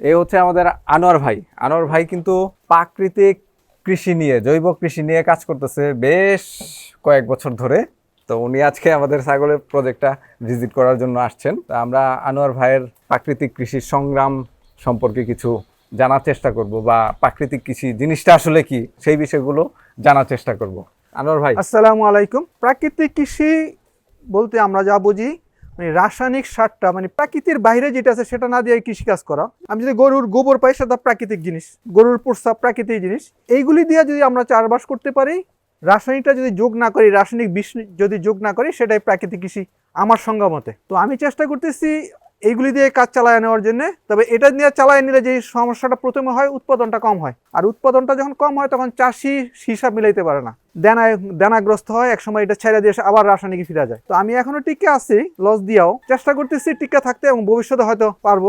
এই হচ্ছে আমাদের আনোয়ার ভাই। আনোয়ার ভাই কিন্তু প্রাকৃতিক কৃষি নিয়ে, জৈব কৃষি নিয়ে কাজ করতেছে বেশ কয়েক বছর ধরে। তো উনি আজকে আমাদের ছাগলের প্রজেক্টটা ভিজিট করার জন্য আসছেন। তা আমরা আনোয়ার ভাইয়ের প্রাকৃতিক কৃষির সংগ্রাম সম্পর্কে কিছু জানার চেষ্টা করব বা প্রাকৃতিক কৃষি জিনিসটা আসলে কি সেই বিষয়গুলো জানার চেষ্টা করব। আনোয়ার ভাই। আসসালামু আলাইকুম। প্রাকৃতিক কৃষি বলতে আমরা যা বুঝি মানে রাসায়নিক সারটা মানে প্রাকৃতির বাইরে যেটা আছে সেটা না দিয়ে কৃষিকাজ করা। আমি যদি গরুর গোবর পাই, সেটা প্রাকৃতিক জিনিস। গরুর প্রস্রাব প্রাকৃতিক জিনিস। এইগুলি দিয়ে যদি আমরা চাষবাস করতে পারি, রাসায়নিকটা যদি যোগ না করি, রাসায়নিক বিষ যদি যোগ না করি, সেটাই প্রাকৃতিক কৃষি আমার সংজ্ঞা মতে। তো আমি চেষ্টা করতেছি এইগুলি দিয়ে কাজ চালায় নেওয়ার জন্য। তবে এটা নিয়ে চালায় নিলে যে সমস্যাটা প্রথমে হয়, উৎপাদনটা কম হয়। আর উৎপাদনটা যখন কম হয়, তখন চাষি হিসাব মিলাইতে পারে না। দেনাগ্রস্ত হয় এক সময় এটা ছেড়ে দিয়ে আবার রাসায়নিক ফিরে যায়। তো আমি এখনও টিকে আছি লস দিয়েও। চেষ্টা করতেছি টিকে থাকতে এবং ভবিষ্যতে হয়তো পারব।